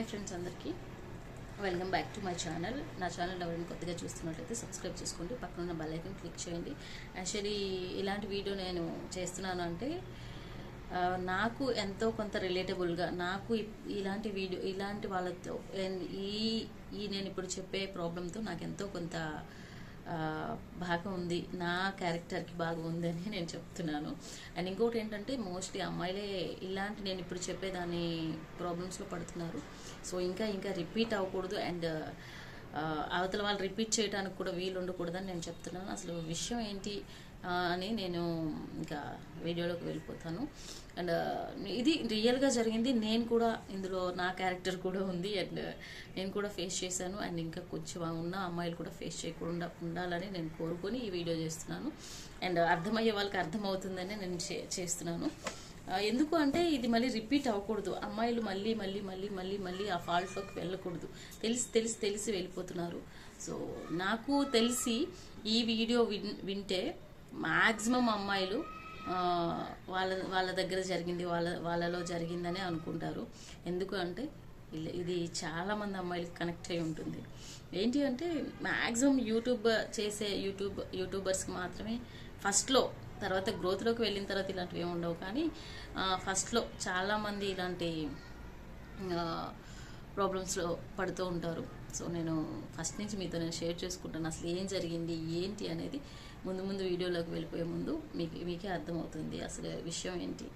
Hi friends అందరికీ. Welcome back to my channel. నా channel ఎవరైనా కొద్దిగా చూస్తున్నట్లయితే సబ్స్క్రైబ్ చేసుకోండి. పక్కన ఉన్న బెల్ ఐకన్ క్లిక్ చేయండి. యాక్చువల్లీ ఇలాంటి వీడియో నేను చేస్తున్నాను అంటే నాకు ఎంతో కొంత రిలేటబుల్గా నాకు ఇప్- ఇలాంటి వీడియో ఇలాంటి వాళ్ళతో ఈ ఈ నేను ఇప్పుడు చెప్పే ప్రాబ్లంతో నాకు ఎంతో కొంత బాగా ఉంది నా క్యారెక్టర్కి బాగా ఉందని నేను చెప్తున్నాను. అండ్ ఇంకోటి ఏంటంటే మోస్ట్లీ అమ్మాయిలే ఇలాంటి నేను ఇప్పుడు చెప్పేదాని ప్రాబ్లమ్స్లో పడుతున్నారు. సో ఇంకా ఇంకా రిపీట్ అవ్వకూడదు. అండ్ అవతల వాళ్ళు రిపీట్ చేయడానికి కూడా వీలు ఉండకూడదని నేను చెప్తున్నాను. అసలు విషయం ఏంటి అని నేను ఇంకా వీడియోలోకి వెళ్ళిపోతాను. అండ్ ఇది రియల్గా జరిగింది. నేను కూడా ఇందులో నా క్యారెక్టర్ కూడా ఉంది. అండ్ నేను కూడా ఫేస్ చేశాను. అండ్ ఇంకా కొంచెం ఉన్న అమ్మాయిలు కూడా ఫేస్ చేయకుండా ఉండాలని నేను కోరుకొని ఈ వీడియో చేస్తున్నాను. అండ్ అర్థమయ్యే వాళ్ళకి అర్థమవుతుందని నేను చే- చేస్తున్నాను. ఎందుకు అంటే ఇది మళ్ళీ రిపీట్ అవ్వకూడదు. అమ్మాయిలు మళ్ళీ మళ్ళీ మళ్ళీ మళ్ళీ మళ్ళీ ఆ ఫాల్ట్లోకి వెళ్ళకూడదు. తెలిసి తెలిసి తెలిసి వెళ్ళిపోతున్నారు. సో నాకు తెలిసి ఈ వీడియో విన్ వింటే మ్యాక్సిమం అమ్మాయిలు వాళ్ళ వాళ్ళ దగ్గర జరిగింది వాళ్ళ వాళ్ళలో జరిగిందనే అనుకుంటారు. ఎందుకు అంటే ఇది చాలామంది అమ్మాయిలకు కనెక్ట్ అయి ఉంటుంది. ఏంటి అంటే మ్యాక్సిమం యూట్యూబ్ చేసే యూట్యూబ్ యూట్యూబర్స్కి మాత్రమే ఫస్ట్లో తర్వాత గ్రోత్లోకి వెళ్ళిన తర్వాత ఇలాంటివి ఏమి ఉండవు. కానీ ఫస్ట్లో చాలామంది ఇలాంటి ప్రాబ్లమ్స్లో పడుతూ ఉంటారు. సో నేను ఫస్ట్ నుంచి మీతో నేను షేర్ చేసుకుంటాను. అసలు ఏం జరిగింది? ఏంటి అనేది ముందు ముందు వీడియోలోకి వెళ్ళిపోయే ముందు మీకు మీకే అర్థమవుతుంది అసలు విషయం ఏంటి.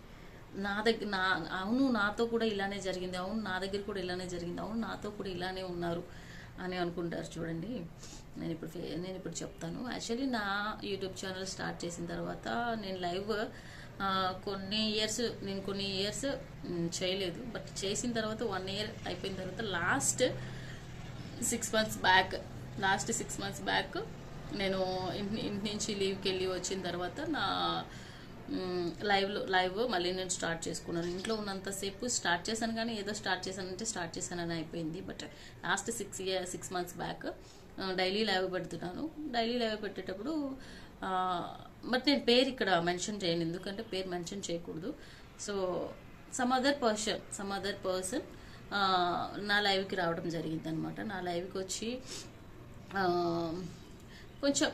నా దగ్గర నా అవును నాతో కూడా ఇలానే జరిగింది. అవును నా దగ్గర కూడా ఇలానే జరిగింది. అవును నాతో కూడా ఇలానే ఉన్నారు అని అనుకుంటారు చూడండి. నేను ఇప్పుడు నేను ఇప్పుడు చెప్తాను. యాక్చువల్లీ నా యూట్యూబ్ ఛానల్ స్టార్ట్ చేసిన తర్వాత నేను లైవ్ కొన్ని ఇయర్స్ నేను కొన్ని ఇయర్స్ చేయలేదు. బట్ చేసిన తర్వాత వన్ ఇయర్ అయిపోయిన తర్వాత last six months back last six months back నేను ఇంటి ఇంటి నుంచి లీవ్కి వెళ్ళి వచ్చిన తర్వాత నా లైవ్లో లైవ్ మళ్ళీ నేను స్టార్ట్ చేసుకున్నాను. ఇంట్లో ఉన్నంతసేపు స్టార్ట్ చేశాను కానీ ఏదో స్టార్ట్ చేశానంటే స్టార్ట్ చేశానని అయిపోయింది. But last six year six months back daily live పెడుతున్నాను. డైలీ లైవ్ పెట్టేటప్పుడు బట్ నేను పేరు ఇక్కడ మెన్షన్ చేయను ఎందుకంటే పేరు మెన్షన్ చేయకూడదు. So some other person some other person నా లైవ్కి రావడం జరిగింది అనమాట నా లైవ్కి వచ్చి కొంచెం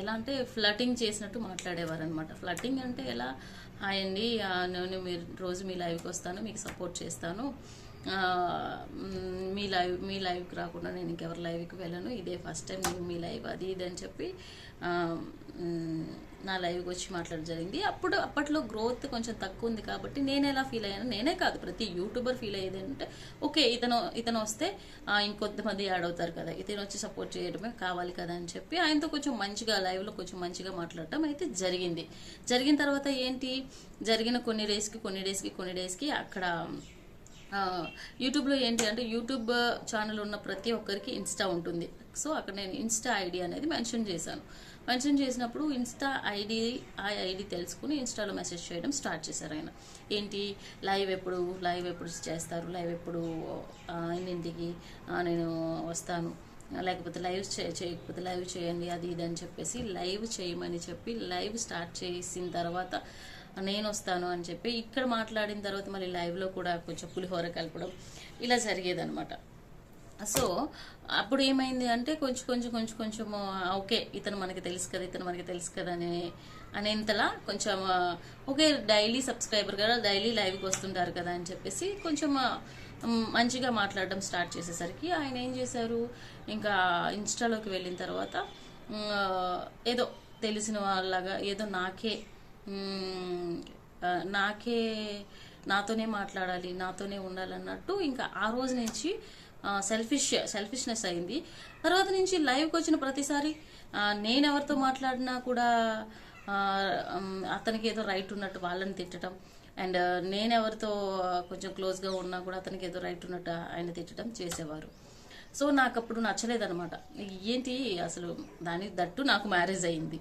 ఎలా అంటే ఫ్లటింగ్ చేసినట్టు మాట్లాడేవారు అనమాట ఫ్లటింగ్ అంటే ఎలా హాయ్ అండి నేను మీరు రోజు మీ లైవ్కి వస్తాను మీకు సపోర్ట్ చేస్తాను. మీ లైవ్ మీ లైవ్కి రాకుండా నేను ఇంకెవరి లైవ్కి వెళ్ళను. ఇదే ఫస్ట్ టైం నేను మీ లైవ్ అది ఇది అని చెప్పి నా లైవ్కి వచ్చి మాట్లాడడం జరిగింది. అప్పుడు అప్పట్లో గ్రోత్ కొంచెం తక్కువ ఉంది కాబట్టి నేను ఎలా ఫీల్ అయ్యాను? నేనే కాదు ప్రతి యూట్యూబర్ ఫీల్ అయ్యేది అంటే ఓకే ఇతను ఇతను వస్తే ఆ, ఇంకొంతమంది యాడ్ అవుతారు కదా ఇతను వచ్చి సపోర్ట్ చేయడమే కావాలి కదా అని చెప్పి ఆయనతో కొంచెం మంచిగా లైవ్లో కొంచెం మంచిగా మాట్లాడటం అయితే జరిగింది. జరిగిన తర్వాత ఏంటి? జరిగిన కొన్ని డేస్కి కొన్ని డేస్కి కొన్ని డేస్కి అక్కడ యూట్యూబ్లో ఏంటి అంటే యూట్యూబ్ ఛానల్ ఉన్న ప్రతి ఒక్కరికి ఇన్స్టా ఉంటుంది. సో అక్కడ నేను ఇన్స్టా ఐడి అనేది మెన్షన్ చేశాను. మెన్షన్ చేసినప్పుడు ఇన్స్టా ఐడి ఆ ఐడి తెలుసుకుని ఇన్స్టాలో మెసేజ్ చేయడం స్టార్ట్ చేశారు ఆయన. ఏంటి? లైవ్ ఎప్పుడు? లైవ్ ఎప్పుడు చేస్తారు? లైవ్ ఎప్పుడు? ఆ, నేను వస్తాను. లేకపోతే లైవ్ చేయకపోతే లైవ్ చేయండి అది ఇది అని చెప్పేసి లైవ్ చేయమని చెప్పి లైవ్ స్టార్ట్ చేసిన తర్వాత నేను వస్తాను అని చెప్పి ఇక్కడ మాట్లాడిన తర్వాత మళ్ళీ లైవ్లో కూడా కొంచెం పులిహోర కలపడం ఇలా జరిగేదనమాట సో అప్పుడు ఏమైంది అంటే కొంచెం కొంచెం కొంచెం కొంచెం ఓకే ఇతను మనకి తెలుసు కదా ఇతను మనకి తెలుసు కదా అనే అనేంతలా కొంచెం ఓకే డైలీ సబ్స్క్రైబర్ కదా డైలీ లైవ్కి వస్తుంటారు కదా అని చెప్పేసి కొంచెం మంచిగా మాట్లాడడం స్టార్ట్ చేసేసరికి ఆయన ఏం చేశారు? ఇంకా ఇన్స్టాలోకి వెళ్ళిన తర్వాత ఏదో తెలిసిన వాళ్ళలాగా ఏదో నాకే నాకే నాతోనే మాట్లాడాలి నాతోనే ఉండాలన్నట్టు ఇంకా ఆ రోజు నుంచి సెల్ఫిష్ సెల్ఫిష్నెస్ అయింది. తర్వాత నుంచి లైవ్కి వచ్చిన ప్రతిసారి నేను ఎవరితో మాట్లాడినా కూడా అతనికి ఏదో రైట్ ఉన్నట్టు వాళ్ళని తిట్టడం. అండ్ నేను ఎవరితో కొంచెం క్లోజ్గా ఉన్నా కూడా అతనికి ఏదో రైట్ ఉన్నట్టు ఆయన తిట్టడం చేసేవారు. సో నాకు అప్పుడు నచ్చలేదనమాట ఏంటి అసలు దాని దట్టు నాకు మ్యారేజ్ అయింది.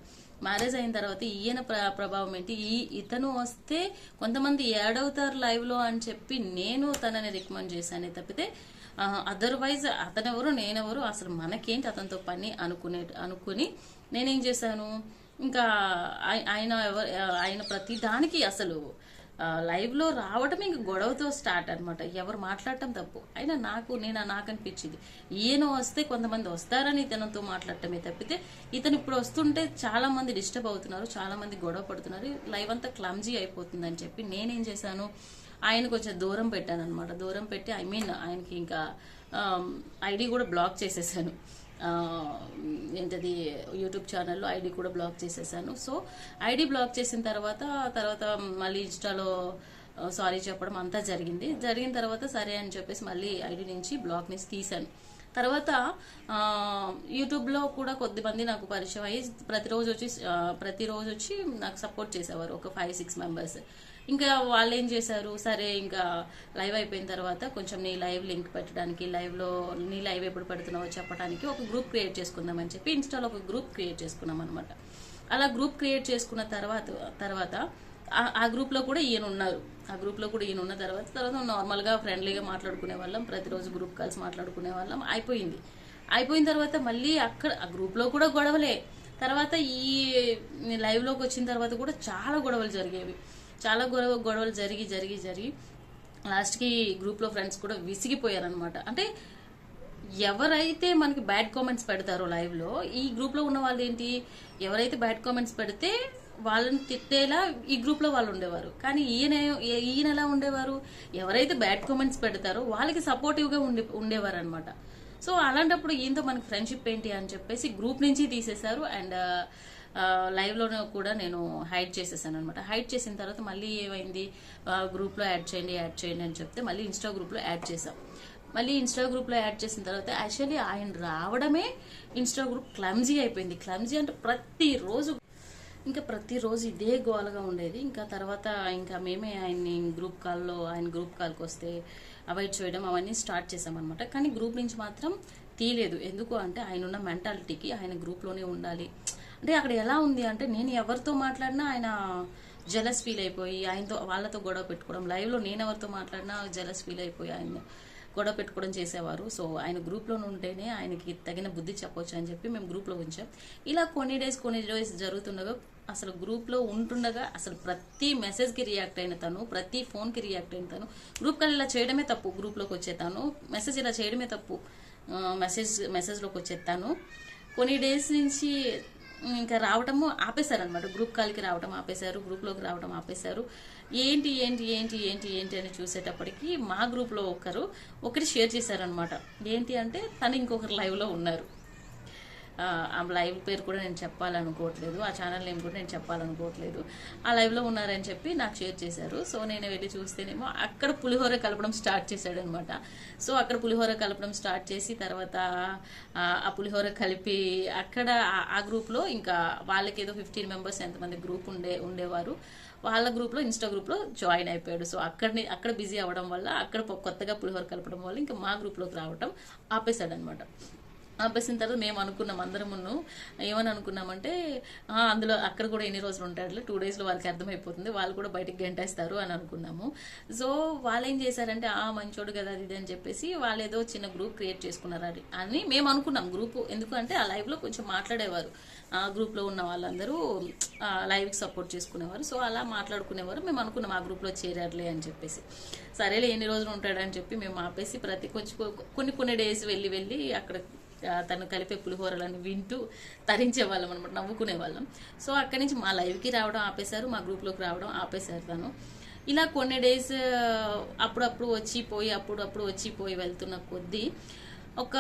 మ్యారేజ్ అయిన తర్వాత ఈయన ప్ర ప్రభావం ఏంటి? ఈ ఇతను వస్తే కొంతమంది ఏడవుతారు లైవ్లో అని చెప్పి నేను తనని రికమెండ్ చేశానే తప్పితే అదర్వైజ్ అతనెవరు నేనెవరు అసలు మనకేంటి అతనితో పని అనుకునే అనుకుని నేనేం చేశాను? ఇంకా ఆయన ఎవరు ఆయన ప్రతి దానికి అసలు లైవ్లో రావటం ఇంక గొడవతో స్టార్ట్ అనమాట ఎవరు మాట్లాడటం తప్పు. అయినా నాకు నేను నాకు అనిపించింది. ఈయన వస్తే కొంతమంది వస్తారని ఇతనితో మాట్లాడటమే తప్పితే ఇతను ఇప్పుడు వస్తుంటే చాలా మంది డిస్టర్బ్ అవుతున్నారు చాలా మంది గొడవ పడుతున్నారు. లైవ్ అంతా క్లమ్జీ అయిపోతుంది అని చెప్పి నేనేం చేశాను? ఆయన కొంచెం దూరం పెట్టాను అనమాట దూరం పెట్టి ఐ మీన్ ఆయనకి ఇంకా ఐడి కూడా బ్లాక్ చేసేసాను. ఏంటది యూట్యూబ్ ఛానల్లో ఐడి కూడా బ్లాక్ చేసేసాను. సో ఐడి బ్లాక్ చేసిన తర్వాత తర్వాత మళ్ళీ ఇన్స్టాలో సారీ చెప్పడం అంతా జరిగింది. జరిగిన తర్వాత సరే అని చెప్పేసి మళ్ళీ ఐడి నుంచి బ్లాక్ నుంచి తీశాను. తర్వాత యూట్యూబ్లో కూడా కొద్దిమంది నాకు పరిచయం అయ్యి ప్రతిరోజు వచ్చి ప్రతిరోజు వచ్చి నాకు సపోర్ట్ చేసేవారు ఒక ఫైవ్ సిక్స్ మెంబర్స్ ఇంకా వాళ్ళు ఏం చేశారు? సరే ఇంకా లైవ్ అయిపోయిన తర్వాత కొంచెం నీ లైవ్ లింక్ పెట్టడానికి లైవ్లో నీ లైవ్ ఎప్పుడు పెడుతున్నావో చెప్పడానికి ఒక గ్రూప్ క్రియేట్ చేసుకుందామని చెప్పి ఇన్స్టాలో ఒక గ్రూప్ క్రియేట్ చేసుకున్నాం అనమాట అలా గ్రూప్ క్రియేట్ చేసుకున్న తర్వాత తర్వాత ఆ- గ్రూప్లో కూడా ఈయన ఉన్నారు. ఆ గ్రూప్లో కూడా ఈయన ఉన్న తర్వాత తర్వాత నార్మల్గా ఫ్రెండ్లీగా మాట్లాడుకునే వాళ్ళం ప్రతిరోజు గ్రూప్ కాల్స్ మాట్లాడుకునే వాళ్ళం అయిపోయింది. అయిపోయిన తర్వాత మళ్ళీ అక్కడ ఆ గ్రూప్లో కూడా గొడవలే. తర్వాత ఈ లైవ్లోకి వచ్చిన తర్వాత కూడా చాలా గొడవలు జరిగేవి. చాలా గొడవ గొడవలు జరిగి జరిగి జరిగి లాస్ట్కి గ్రూప్లో ఫ్రెండ్స్ కూడా విసిగిపోయారనమాట అంటే ఎవరైతే మనకి బ్యాడ్ కామెంట్స్ పెడతారో లైవ్లో ఈ గ్రూప్లో ఉన్న వాళ్ళు ఏంటి ఎవరైతే బ్యాడ్ కామెంట్స్ పెడితే వాళ్ళని తిట్టేలా ఈ గ్రూప్లో వాళ్ళు ఉండేవారు. కానీ ఈయన ఈయన ఎలా ఉండేవారు? ఎవరైతే బ్యాడ్ కామెంట్స్ పెడతారో వాళ్ళకి సపోర్టివ్గా ఉండే ఉండేవారు అనమాట సో అలాంటప్పుడు ఈయనతో మనకి ఫ్రెండ్షిప్ ఏంటి అని చెప్పేసి గ్రూప్ నుంచి తీసేశారు. అండ్ లైవ్లోనే కూడా నేను హైడ్ చేసేసాను అనమాట హైడ్ చేసిన తర్వాత మళ్ళీ ఏమైంది? గ్రూప్లో యాడ్ చేయండి యాడ్ చేయండి అని చెప్తే మళ్ళీ ఇన్స్టా గ్రూప్లో యాడ్ చేసాం మళ్ళీ ఇన్స్టా గ్రూప్లో యాడ్ చేసిన తర్వాత యాక్చువల్లీ ఆయన రావడమే ఇన్స్టా గ్రూప్ క్లమ్జీ అయిపోయింది. క్లమ్జీ అంటే ప్రతిరోజు ఇంకా ప్రతిరోజు ఇదే గోలగా ఉండేది. ఇంకా తర్వాత ఇంకా మేమే ఆయన్ని గ్రూప్ కాల్లో ఆయన గ్రూప్ కాల్కి వస్తే అవాయిడ్ చేయడం అవన్నీ స్టార్ట్ చేసామన్నమాట కానీ గ్రూప్ నుంచి మాత్రం తీయలేదు. ఎందుకు అంటే ఆయన ఉన్న మెంటాలిటీకి ఆయన గ్రూప్లోనే ఉండాలి. అంటే అక్కడ ఎలా ఉంది అంటే నేను ఎవరితో మాట్లాడినా ఆయన జలస్ ఫీల్ అయిపోయి ఆయనతో వాళ్ళతో గొడవ పెట్టుకోవడం లైవ్లో నేను ఎవరితో మాట్లాడినా జలస్ ఫీల్ అయిపోయి ఆయన గొడవ పెట్టుకోవడం చేసేవారు. సో ఆయన గ్రూప్లో ఉంటేనే ఆయనకి తగిన బుద్ధి చెప్పొచ్చు అని చెప్పి మేము గ్రూప్లో ఉంచాం. ఇలా కొన్ని డేస్ కొన్ని డేస్ జరుగుతుండగా అసలు గ్రూప్లో ఉంటుండగా అసలు ప్రతి మెసేజ్కి రియాక్ట్ అయిన తను ప్రతి ఫోన్కి రియాక్ట్ అయిన తను గ్రూప్ కాల్ ఇలా చేయడమే తప్పు గ్రూప్లోకి వచ్చే తను మెసేజ్ ఇలా చేయడమే తప్పు మెసేజ్ మెసేజ్లోకి వచ్చే తను. కొన్ని డేస్ నుంచి ఇంకా రావటము ఆపేశారనమాట గ్రూప్ కాల్కి రావటం ఆపేశారు గ్రూప్లోకి రావటం ఆపేశారు. ఏంటి ఏంటి ఏంటి ఏంటి ఏంటి అని చూసేటప్పటికి మా గ్రూప్లో ఒకరు ఒకటి షేర్ చేశారనమాట ఏంటి అంటే తను ఇంకొకరు లైవ్లో ఉన్నారు. ఆ, లైవ్ పేరు కూడా నేను చెప్పాలనుకోవట్లేదు. ఆ ఛానల్ నేమ్ కూడా నేను చెప్పాలనుకోవట్లేదు. ఆ లైవ్లో ఉన్నారని చెప్పి నాకు షేర్ చేశారు. సో నేను వెళ్ళి చూస్తేనేమో అక్కడ పులిహోర కలపడం స్టార్ట్ చేశాడనమాట. సో అక్కడ పులిహోర కలపడం స్టార్ట్ చేసి తర్వాత ఆ, పులిహోర కలిపి అక్కడ ఆ- గ్రూప్లో ఇంకా వాళ్ళకి ఏదో ఫిఫ్టీన్ మెంబర్స్ ఎంతమంది గ్రూప్ ఉండే ఉండేవారు. వాళ్ళ గ్రూప్లో ఇన్స్టా గ్రూప్లో జాయిన్ అయిపోయాడు. సో అక్కడిని అక్కడ బిజీ అవ్వడం వల్ల అక్కడ కొత్తగా పులిహోర కలపడం వల్ల ఇంకా మా గ్రూప్లోకి రావడం ఆపేశాడనమాట. ఆపేసిన తర్వాత మేము అనుకున్నాం అందరమును ఏమని అనుకున్నామంటే అందులో అక్కడ కూడా ఎన్ని రోజులు ఉంటాడు టూ డేస్లో వాళ్ళకి అర్థమైపోతుంది వాళ్ళు కూడా బయటికి గంటేస్తారు అని అనుకున్నాము. సో వాళ్ళు ఏం చేశారంటే ఆ మంచోడు కదా అది ఇది అని చెప్పేసి వాళ్ళు ఏదో చిన్న గ్రూప్ క్రియేట్ చేసుకున్నారు అది అని మేము అనుకున్నాం గ్రూప్. ఎందుకంటే ఆ లైవ్లో కొంచెం మాట్లాడేవారు. ఆ గ్రూప్లో ఉన్న వాళ్ళందరూ ఆ, లైవ్కి సపోర్ట్ చేసుకునేవారు. సో అలా మాట్లాడుకునేవారు. మేము అనుకున్నాం ఆ గ్రూప్లో చేరారులే అని చెప్పేసి. సరేలే ఎన్ని రోజులు ఉంటాడని చెప్పి మేము ఆపేసి ప్రతి కొంచెం కొన్ని కొన్ని డేస్ వెళ్ళి వెళ్ళి అక్కడ తను కలిపే పులిహోరలను వింటూ తరించే వాళ్ళం అనమాట నవ్వుకునే వాళ్ళం సో అక్కడి నుంచి మా లైవ్కి రావడం ఆపేశారు మా గ్రూప్లోకి రావడం ఆపేశారు తను. ఇలా కొన్ని డేస్ అప్పుడప్పుడు వచ్చి పోయి అప్పుడప్పుడు వచ్చి పోయి వెళ్తున్న కొద్దీ ఒక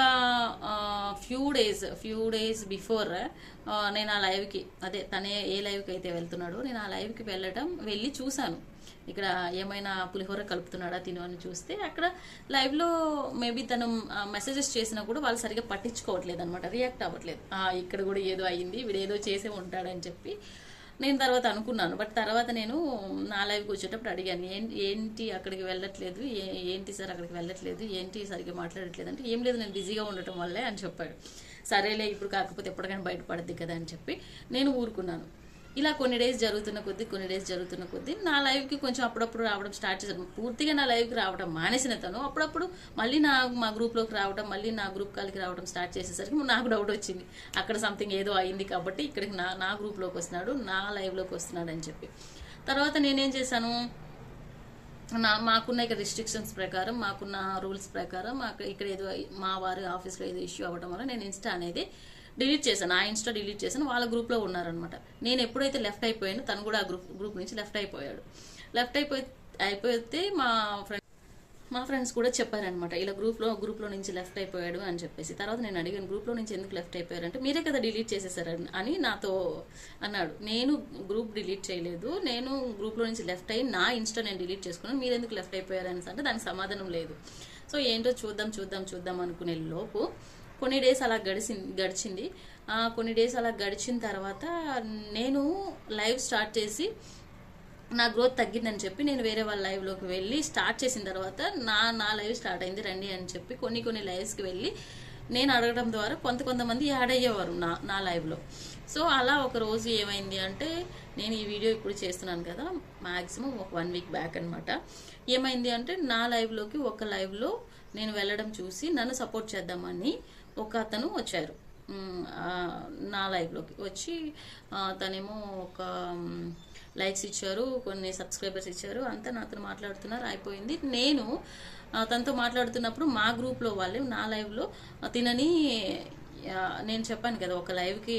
few days few days before నేను ఆ లైవ్కి అదే తనే ఏ లైవ్కి అయితే వెళ్తున్నాడో నేను ఆ లైవ్కి వెళ్ళటం వెళ్ళి చూశాను. ఇక్కడ ఏమైనా పులిహోర కలుపుతున్నాడా తిను అని చూస్తే అక్కడ లైవ్లో మేబీ తను మెసేజెస్ చేసినా కూడా వాళ్ళు సరిగ్గా పట్టించుకోవట్లేదు అనమాట రియాక్ట్ అవ్వట్లేదు ఇక్కడ కూడా ఏదో అయ్యింది వీడు ఏదో చేసే ఉంటాడని చెప్పి నేను తర్వాత అనుకున్నాను బట్ తర్వాత నేను నా లైవ్కి వచ్చేటప్పుడు అడిగాను ఏంటి అక్కడికి వెళ్ళట్లేదు ఏ- ఏంటి సార్ అక్కడికి వెళ్ళట్లేదు ఏంటి సరిగ్గా మాట్లాడట్లేదు అంటే ఏం లేదు నేను బిజీగా ఉండటం వల్లే అని చెప్పాడు. సరేలే ఇప్పుడు కాకపోతే ఎప్పటికైనా బయటపడద్ది కదా అని చెప్పి నేను ఊరుకున్నాను. ఇలా కొన్ని డేస్ జరుగుతున్న కొద్దీ కొన్ని డేస్ జరుగుతున్న కొద్దీ నా లైవ్కి కొంచెం అప్పుడప్పుడు రావడం స్టార్ట్ చేశాను. పూర్తిగా నా లైవ్కి రావడం మానేసిన తను. అప్పుడప్పుడు మళ్ళీ నా మా గ్రూప్లోకి రావడం మళ్ళీ నా గ్రూప్ కాల్కి రావడం స్టార్ట్ చేసేసరికి నాకు డౌట్ వచ్చింది. అక్కడ సంథింగ్ ఏదో అయింది కాబట్టి ఇక్కడికి నా నా గ్రూప్లోకి వస్తున్నాడు నా లైవ్లోకి వస్తున్నాడు అని చెప్పి. తర్వాత నేనేం చేశాను? నా మాకున్న ఇక్కడ రిస్ట్రిక్షన్స్ ప్రకారం మాకున్న రూల్స్ ప్రకారం మాకు ఇక్కడ ఏదో మా వారి ఆఫీస్లో ఏదో ఇష్యూ అవ్వడం వల్ల నేను ఇన్స్టా అనేది డిలీట్ చేశాను. ఆ ఇన్స్టా డిలీట్ చేశాను. వాళ్ళ గ్రూప్లో ఉన్నారనమాట నేను ఎప్పుడైతే లెఫ్ట్ అయిపోయానో తను కూడా ఆ గ్రూప్ గ్రూప్ నుంచి లెఫ్ట్ అయిపోయాడు. లెఫ్ట్ అయిపోయి అయిపోతే మా ఫ్రెండ్ మా ఫ్రెండ్స్ కూడా చెప్పారనమాట ఇలా గ్రూప్లో గ్రూప్లో నుంచి లెఫ్ట్ అయిపోయాడు అని చెప్పేసి. తర్వాత నేను అడిగాను గ్రూప్లో నుంచి ఎందుకు లెఫ్ట్ అయిపోయారంటే మీరే కదా డిలీట్ చేసేసారని అని నాతో అన్నాడు. నేను గ్రూప్ డిలీట్ చేయలేదు. నేను గ్రూప్లో నుంచి లెఫ్ట్ అయ్యి నా ఇన్స్టా నేను డిలీట్ చేసుకున్నాను. మీరు ఎందుకు లెఫ్ట్ అయిపోయారని అంటే దానికి సమాధానం లేదు. సో ఏంటో చూద్దాం చూద్దాం చూద్దాం అనుకునే లోపు కొన్ని డేస్ అలా గడిచి గడిచింది. కొన్ని డేస్ అలా గడిచిన తర్వాత నేను లైవ్ స్టార్ట్ చేసి నా గ్రోత్ తగ్గిందని చెప్పి నేను వేరే వాళ్ళ లైవ్లోకి వెళ్ళి స్టార్ట్ చేసిన తర్వాత నా నా లైవ్ స్టార్ట్ అయింది రండి అని చెప్పి కొన్ని కొన్ని లైవ్స్కి వెళ్ళి నేను అడగడం ద్వారా కొంత కొంతమంది యాడ్ అయ్యేవారు నా నా లైవ్లో సో అలా ఒక రోజు ఏమైంది అంటే నేను ఈ వీడియో ఇప్పుడు చేస్తున్నాను కదా మ్యాక్సిమం ఒక వన్ వీక్ బ్యాక్ అనమాట ఏమైంది అంటే నా లైవ్లోకి ఒక లైవ్లో నేను వెళ్ళడం చూసి నన్ను సపోర్ట్ చేద్దామని ఒక అతను వచ్చారు నా లైవ్లోకి వచ్చి తనేమో ఒక లైక్స్ ఇచ్చారు కొన్ని సబ్స్క్రైబర్స్ ఇచ్చారు అంతా నాతో మాట్లాడుతున్నారు అయిపోయింది. నేను తనతో మాట్లాడుతున్నప్పుడు మా గ్రూప్లో వాళ్ళు నా లైవ్లో తినని నేను చెప్పాను కదా ఒక లైవ్కి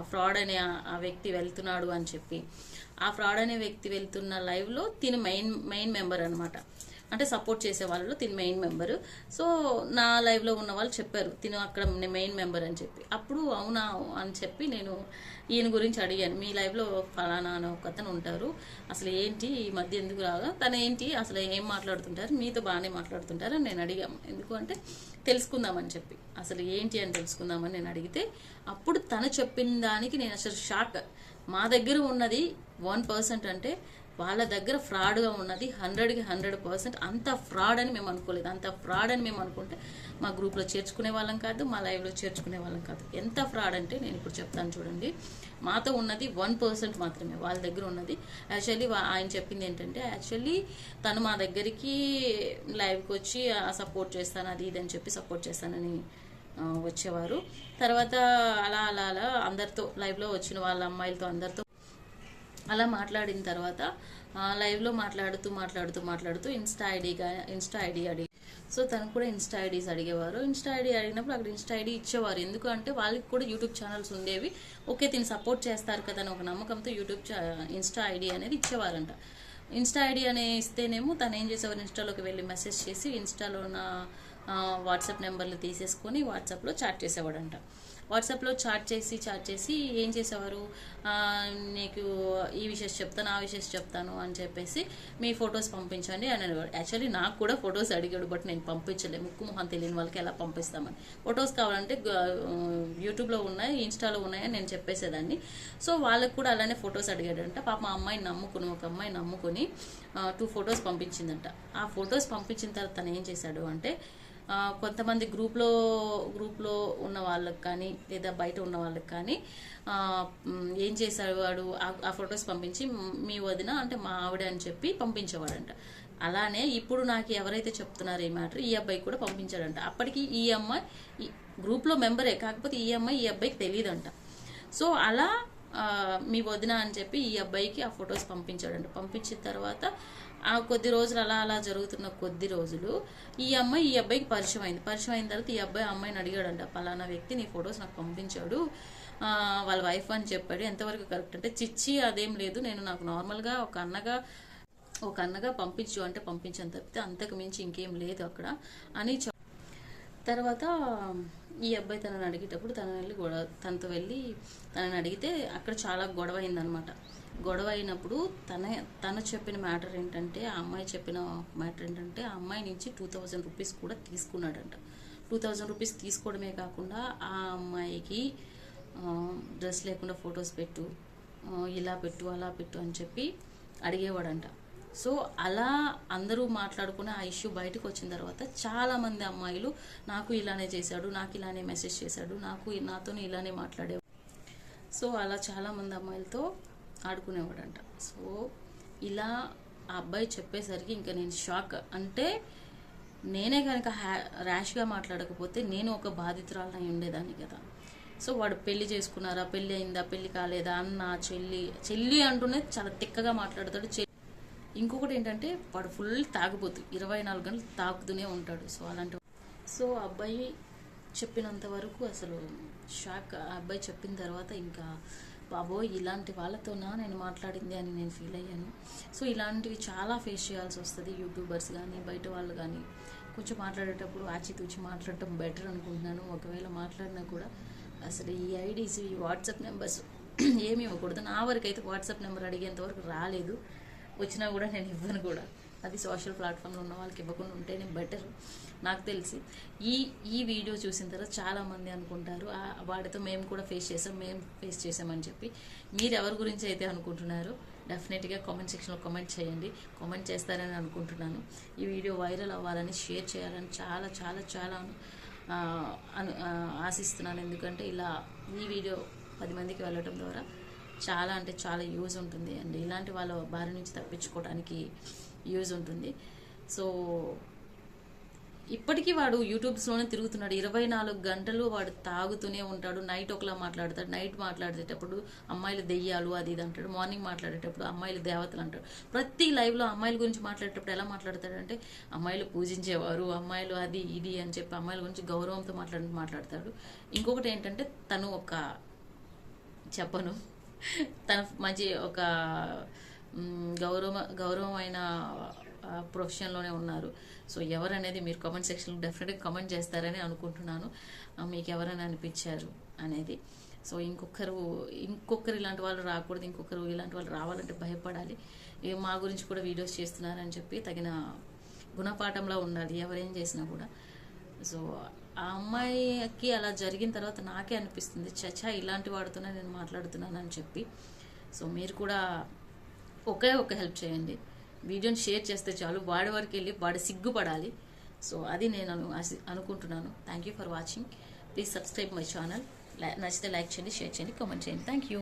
ఫ్రాడ్ అనే ఆ- ఆ వ్యక్తి వెళ్తున్నాడు అని చెప్పి. ఆ ఫ్రాడ్ అనే వ్యక్తి వెళ్తున్న లైవ్లో తిను మెయిన్ మెయిన్ మెంబర్ అనమాట అంటే సపోర్ట్ చేసే వాళ్ళు తిని మెయిన్ మెంబర్ సో నా లైవ్లో ఉన్న వాళ్ళు చెప్పారు తిను అక్కడ మెయిన్ మెంబర్ అని చెప్పి. అప్పుడు అవునా అని చెప్పి నేను ఈయన గురించి అడిగాను. మీ లైవ్లో ఫలానా అని ఒక అతను ఉంటారు. అసలు ఏంటి ఈ మధ్య ఎందుకు రాగా? తను ఏంటి? అసలు ఏం మాట్లాడుతుంటారు? మీతో బాగానే మాట్లాడుతుంటారు అని నేను అడిగాము. ఎందుకు అంటే తెలుసుకుందామని చెప్పి. అసలు ఏంటి అని తెలుసుకుందామని నేను అడిగితే అప్పుడు తను చెప్పిన దానికి నేను అసలు షాక్ మా దగ్గర ఉన్నది వన్ పర్సెంట్ అంటే వాళ్ళ దగ్గర ఫ్రాడ్గా ఉన్నది హండ్రెడ్కి హండ్రెడ్ పర్సెంట్ అంత ఫ్రాడ్ అని మేము అనుకోలేదు. అంత ఫ్రాడ్ అని మేము అనుకుంటే మా గ్రూప్లో చేర్చుకునే వాళ్ళం కాదు మా లైవ్లో చేర్చుకునే వాళ్ళం కాదు. ఎంత ఫ్రాడ్ అంటే నేను ఇప్పుడు చెప్తాను చూడండి. మాతో ఉన్నది వన్ పర్సెంట్ మాత్రమే వాళ్ళ దగ్గర ఉన్నది. యాక్చువల్లీ ఆయన చెప్పింది ఏంటంటే యాక్చువల్లీ తను మా దగ్గరికి లైవ్కి వచ్చి సపోర్ట్ చేస్తాను అది ఇది అని చెప్పి సపోర్ట్ చేస్తానని వచ్చేవారు. తర్వాత అలా అలా అలా అందరితో లైవ్లో వచ్చిన వాళ్ళ అమ్మాయిలతో అందరితో అలా మాట్లాడిన తర్వాత లైవ్లో మాట్లాడుతూ మాట్లాడుతూ మాట్లాడుతూ ఇన్స్టా ఐడిగా ఇన్స్టా ఐడి అడిగి సో తనకు కూడా ఇన్స్టా ఐడీస్ అడిగేవారు. ఇన్స్టా ఐడి అడిగినప్పుడు అక్కడ ఇన్స్టా ఐడి ఇచ్చేవారు. ఎందుకంటే వాళ్ళకి కూడా యూట్యూబ్ ఛానల్స్ ఉండేవి. ఓకే దీన్ని సపోర్ట్ చేస్తారు కదా అని ఒక నమ్మకంతో యూట్యూబ్ చా- ఇన్స్టా ఐడి అనేది ఇచ్చేవారంట. ఇన్స్టా ఐడి అనే ఇస్తేనేమో తను ఏం చేసేవారు? ఇన్స్టాలోకి వెళ్ళి మెసేజ్ చేసి ఇన్స్టాలో ఉన్న వాట్సాప్ నెంబర్లు తీసేసుకొని వాట్సాప్లో చాట్ చేసేవాడంట. వాట్సాప్లో చాట్ చేసి చాట్ చేసి ఏం చేసేవారు? నీకు ఈ విషయం చెప్తాను ఆ విషయం చెప్తాను అని చెప్పేసి మీ ఫొటోస్ పంపించండి అని అనేవాడు. యాక్చువల్లీ నాకు కూడా ఫొటోస్ అడిగాడు బట్ నేను పంపించలే. ముక్కు మొహం తెలియని వాళ్ళకి ఎలా పంపిస్తామని. ఫొటోస్ కావాలంటే యూట్యూబ్లో ఉన్నాయి ఇన్స్టాలో ఉన్నాయని నేను చెప్పేసేదాన్ని. సో వాళ్ళకు కూడా అలానే ఫొటోస్ అడిగాడంట. పాప మా అమ్మాయిని నమ్ముకుని ఒక అమ్మాయి నమ్ముకుని టూ ఫొటోస్ పంపించిందంట. ఆ ఫొటోస్ పంపించిన తర్వాత తను ఏం చేశాడు అంటే కొంతమంది గ్రూప్లో గ్రూప్లో ఉన్న వాళ్ళకి కానీ లేదా బయట ఉన్న వాళ్ళకి కానీ ఏం చేశాడు వాడు ఆ- ఫొటోస్ పంపించి మీ వదిన అంటే మా ఆవిడ అని చెప్పి పంపించేవాడంట. అలానే ఇప్పుడు నాకు ఎవరైతే చెప్తున్నారో ఈ మ్యాటర్ ఈ అబ్బాయి కూడా పంపించాడంట. అప్పటికి ఈ అమ్మాయి ఈ గ్రూప్లో మెంబరే కాకపోతే ఈ అమ్మాయి ఈ అబ్బాయికి తెలియదంట సో అలా మీ వదిన అని చెప్పి ఈ అబ్బాయికి ఆ ఫొటోస్ పంపించాడంట. పంపించిన తర్వాత ఆ కొద్ది రోజులు అలా అలా జరుగుతున్న కొద్ది రోజులు ఈ అమ్మాయి ఈ అబ్బాయికి పరిచయం అయింది. పరిచయం అయిన తర్వాత ఈ అబ్బాయి ఆ అమ్మాయిని అడిగాడంట పలానా వ్యక్తి నీ ఫొటోస్ నాకు పంపించాడు వాళ్ళ వైఫ్ అని చెప్పాడు. ఎంతవరకు కరెక్ట్? అంటే చిచ్చి అదేం లేదు. నేను నాకు నార్మల్గా ఒక అన్నగా ఒక అన్నగా పంపించు అంటే పంపించాను తప్పితే అంతకు మించి ఇంకేం లేదు అక్కడ అని చెప్ప తర్వాత ఈ అబ్బాయి తనని అడిగేటప్పుడు తన వెళ్ళి గొడవ తనతో వెళ్ళి తనని అడిగితే అక్కడ చాలా గొడవ అయిందనమాట గొడవ అయినప్పుడు తన తను చెప్పిన మ్యాటర్ ఏంటంటే ఆ అమ్మాయి చెప్పిన మ్యాటర్ ఏంటంటే ఆ అమ్మాయి నుంచి టూ థౌజండ్ రూపీస్ కూడా తీసుకున్నాడంట. టూ థౌజండ్ రూపీస్ తీసుకోవడమే కాకుండా ఆ అమ్మాయికి డ్రెస్ లేకుండా ఫొటోస్ పెట్టు ఇలా పెట్టు అలా పెట్టు అని చెప్పి అడిగేవాడంట. సో అలా అందరూ మాట్లాడుకుని ఆ ఇష్యూ బయటకు వచ్చిన తర్వాత చాలా మంది అమ్మాయిలు నాకు ఇలానే చేశాడు నాకు ఇలానే మెసేజ్ చేశాడు నాకు నాతో ఇలానే మాట్లాడే సో అలా చాలా మంది అమ్మాయిలతో ఆడుకునేవాడంట. సో ఇలా ఆ అబ్బాయి చెప్పేసరికి ఇంకా నేను షాక్ అంటే నేనే కనుక హ్యా ర్యాష్గా మాట్లాడకపోతే నేను ఒక బాధితురాలనై ఉండేదాన్ని కదా. సో వాడు పెళ్ళి చేసుకున్నారా పెళ్ళి అయిందా పెళ్ళి కాలేదా అన్న చెల్లి చెల్లి అంటూనే చాలా తిక్కగా మాట్లాడతాడు. చె- ఇంకొకటి ఏంటంటే వాడు ఫుల్ తాగుబోతు ఇరవై నాలుగు గంటలు తాగుతూనే ఉంటాడు. సో అలాంటి సో ఆ అబ్బాయి చెప్పినంత వరకు అసలు షాక్. ఆ అబ్బాయి చెప్పిన తర్వాత ఇంకా బాబోయ్ ఇలాంటి వాళ్ళతోనా నేను మాట్లాడింది అని నేను ఫీల్ అయ్యాను. సో ఇలాంటివి చాలా ఫేస్ చేయాల్సి వస్తుంది. యూట్యూబర్స్ కానీ బయట వాళ్ళు కానీ కొంచెం మాట్లాడేటప్పుడు ఆచితూచి మాట్లాడటం బెటర్ అనుకుంటున్నాను. ఒకవేళ మాట్లాడినా కూడా అసలు ఈ ఐడీస్ ఈ వాట్సాప్ నెంబర్స్ ఏమి ఇవ్వకూడదు. నా వరకు అయితే వాట్సాప్ నెంబర్ అడిగేంత వరకు రాలేదు. వచ్చినా కూడా నేను ఇవ్వను కూడా. అది సోషల్ ప్లాట్ఫామ్లో ఉన్న వాళ్ళకి ఇవ్వకుండా ఉంటేనే బెటర్ నాకు తెలిసి ఈ ఈ వీడియో చూసిన తర్వాత చాలామంది అనుకుంటారు వాడితో మేము కూడా ఫేస్ చేసాం మేము ఫేస్ చేసామని చెప్పి. మీరు ఎవరి గురించి అయితే అనుకుంటున్నారో డెఫినెట్గా కామెంట్ సెక్షన్లో కామెంట్ చేయండి. కామెంట్ చేస్తారని అనుకుంటున్నాను. ఈ వీడియో వైరల్ అవ్వాలని షేర్ చేయాలని చాలా చాలా చాలా అను ఆశిస్తున్నాను. ఎందుకంటే ఇలా ఈ వీడియో పది మందికి వెళ్ళటం ద్వారా చాలా అంటే చాలా యూజ్ ఉంటుంది. అండ్ ఇలాంటి వాళ్ళ బారి నుంచి తప్పించుకోవడానికి యూజ్ ఉంటుంది. సో ఇప్పటికీ వాడు యూట్యూబ్స్లోనే తిరుగుతున్నాడు. ఇరవై నాలుగు గంటలు వాడు తాగుతూనే ఉంటాడు. నైట్ ఒకలా మాట్లాడతాడు. నైట్ మాట్లాడేటప్పుడు అమ్మాయిలు దెయ్యాలు అది ఇది అంటాడు. మార్నింగ్ మాట్లాడేటప్పుడు అమ్మాయిలు దేవతలు అంటాడు. ప్రతి లైవ్లో అమ్మాయిల గురించి మాట్లాడేటప్పుడు ఎలా మాట్లాడతాడంటే అమ్మాయిలు పూజించేవారు అమ్మాయిలు అది ఇది అని చెప్పి అమ్మాయిల గురించి గౌరవంతో మాట్లాడి మాట్లాడతాడు. ఇంకొకటి ఏంటంటే తను ఒక చెప్పను. తన మంచి ఒక గౌరవ గౌరవమైన ప్రొఫెషన్లోనే ఉన్నారు. సో ఎవరనేది మీరు కామెంట్ సెక్షన్లో డెఫినెట్గా కామెంట్ చేస్తారని అనుకుంటున్నాను. మీకు ఎవరైనా అనిపించారు అనేది. సో ఇంకొకరు ఇంకొకరు ఇలాంటి వాళ్ళు రాకూడదు ఇంకొకరు ఇలాంటి వాళ్ళు రావాలంటే భయపడాలి. మా గురించి కూడా వీడియోస్ చేస్తున్నారని చెప్పి తగిన గుణపాఠంలో ఉండాలి ఎవరేం చేసినా కూడా. సో ఆ అమ్మాయికి అలా జరిగిన తర్వాత నాకే అనిపిస్తుంది చచ్చా ఇలాంటి వాడుతోనే నేను మాట్లాడుతున్నాను అని చెప్పి. సో మీరు కూడా ఒకే ఒక హెల్ప్ చేయండి. వీడియోని షేర్ చేస్తే చాలు వాడి వరకు వెళ్ళి వాడు సిగ్గుపడాలి. సో అది నేను అనుకుంటున్నాను. Thank you for watching please subscribe my channel నచ్చితే లైక్ చేయండి షేర్ చేయండి కామెంట్ చేయండి. Thank you